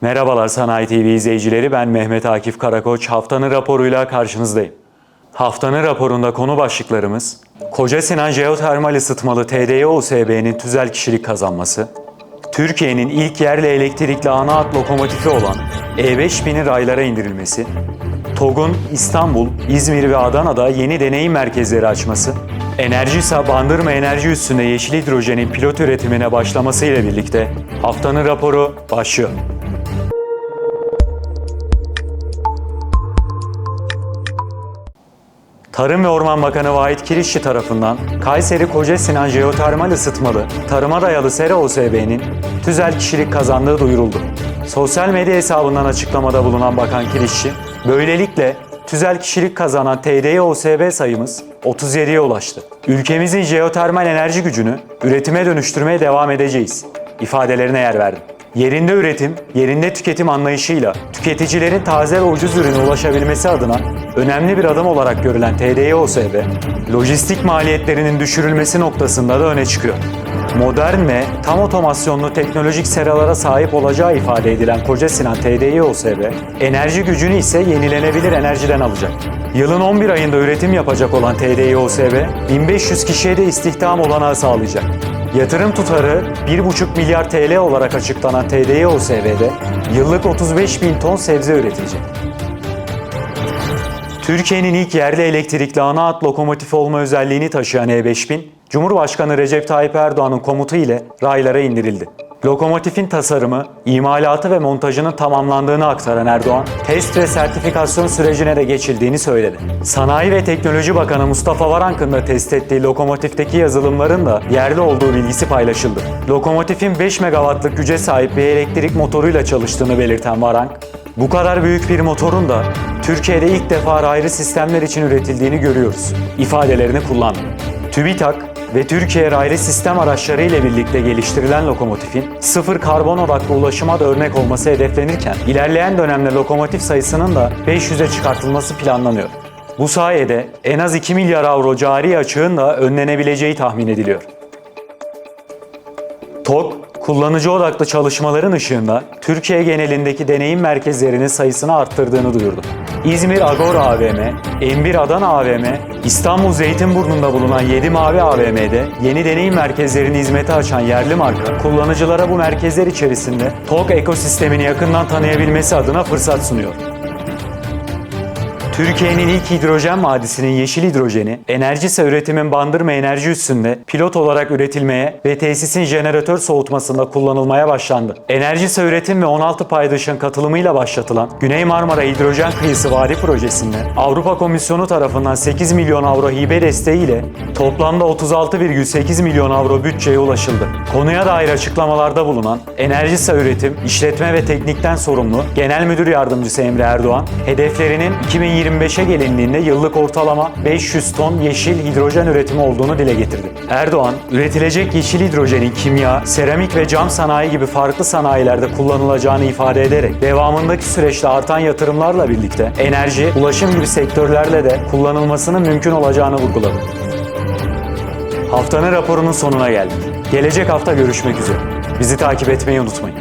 Merhabalar Sanayi TV izleyicileri, ben Mehmet Akif Karakoç. Haftanın raporuyla karşınızdayım. Haftanın raporunda konu başlıklarımız, Koca Sinan Jeotermal Isıtmalı TDE-OSB'nin tüzel kişilik kazanması, Türkiye'nin ilk yerli elektrikli ana hat lokomotifi olan E5000'in raylara indirilmesi, TOG'un İstanbul, İzmir ve Adana'da yeni deneyim merkezleri açması, Enerjisa Bandırma Enerji Üssü'nde yeşil hidrojenin pilot üretimine başlaması ile birlikte haftanın raporu başlıyor. Tarım ve Orman Bakanı Vahit Kirişçi tarafından Kayseri Koca Sinan Jeotermal Isıtmalı Tarıma Dayalı Sera OSB'nin tüzel kişilik kazandığı duyuruldu. Sosyal medya hesabından açıklamada bulunan Bakan Kirişçi, böylelikle tüzel kişilik kazanan TDI OSB sayımız 37'ye ulaştı. Ülkemizin jeotermal enerji gücünü üretime dönüştürmeye devam edeceğiz ifadelerine yer verdi. Yerinde üretim, yerinde tüketim anlayışıyla tüketicilerin taze ve ucuz ürüne ulaşabilmesi adına önemli bir adım olarak görülen TDI-OSB, lojistik maliyetlerinin düşürülmesi noktasında da öne çıkıyor. Modern ve tam otomasyonlu teknolojik seralara sahip olacağı ifade edilen Koca Sinan TDI-OSB, enerji gücünü ise yenilenebilir enerjiden alacak. Yılın 11 ayında üretim yapacak olan TDI-OSB, 1500 kişiye de istihdam olanağı sağlayacak. Yatırım tutarı 1,5 milyar TL olarak açıklanan TDI-OSB'de yıllık 35 bin ton sebze üretilecek. Türkiye'nin ilk yerli elektrikli ana hat lokomotifi olma özelliğini taşıyan E5000, Cumhurbaşkanı Recep Tayyip Erdoğan'ın komutu ile raylara indirildi. Lokomotifin tasarımı, imalatı ve montajının tamamlandığını aktaran Erdoğan, test ve sertifikasyon sürecine de geçildiğini söyledi. Sanayi ve Teknoloji Bakanı Mustafa Varank'ın da test ettiği lokomotifteki yazılımların da yerli olduğu bilgisi paylaşıldı. Lokomotifin 5 megawattlık güce sahip bir elektrik motoruyla çalıştığını belirten Varank, bu kadar büyük bir motorun da Türkiye'de ilk defa ayrı sistemler için üretildiğini görüyoruz ifadelerini kullandı. TÜBİTAK ve Türkiye raylı sistem araçları ile birlikte geliştirilen lokomotifin sıfır karbon odaklı ulaşıma da örnek olması hedeflenirken ilerleyen dönemde lokomotif sayısının da 500'e çıkartılması planlanıyor. Bu sayede en az 2 milyar avro cari açığın da önlenebileceği tahmin ediliyor. TOG, kullanıcı odaklı çalışmaların ışığında Türkiye genelindeki deneyim merkezlerinin sayısını arttırdığını duyurdu. İzmir Agora AVM, M1 Adana AVM, İstanbul Zeytinburnu'nda bulunan 7 Mavi AVM'de yeni deneyim merkezlerini hizmete açan yerli marka, kullanıcılara bu merkezler içerisinde TOG ekosistemini yakından tanıyabilmesi adına fırsat sunuyor. Türkiye'nin ilk hidrojen madisinin yeşil hidrojeni, Enerjisa üretimin Bandırma Enerji Üssü'nde pilot olarak üretilmeye ve tesisin jeneratör soğutmasında kullanılmaya başlandı. Enerjisa Üretim ve 16 paydaşın katılımıyla başlatılan Güney Marmara Hidrojen Kıyısı Vadi Projesi'nde Avrupa Komisyonu tarafından 8 milyon avro hibe desteğiyle toplamda 36,8 milyon avro bütçeye ulaşıldı. Konuya dair açıklamalarda bulunan Enerjisa Üretim, İşletme ve Teknikten sorumlu Genel Müdür Yardımcısı Emre Erdoğan, hedeflerinin 2025'e gelindiğinde yıllık ortalama 500 ton yeşil hidrojen üretimi olduğunu dile getirdi. Erdoğan, üretilecek yeşil hidrojenin kimya, seramik ve cam sanayi gibi farklı sanayilerde kullanılacağını ifade ederek devamındaki süreçte artan yatırımlarla birlikte enerji, ulaşım gibi sektörlerle de kullanılmasının mümkün olacağını vurguladı. Haftanın raporunun sonuna geldik. Gelecek hafta görüşmek üzere. Bizi takip etmeyi unutmayın.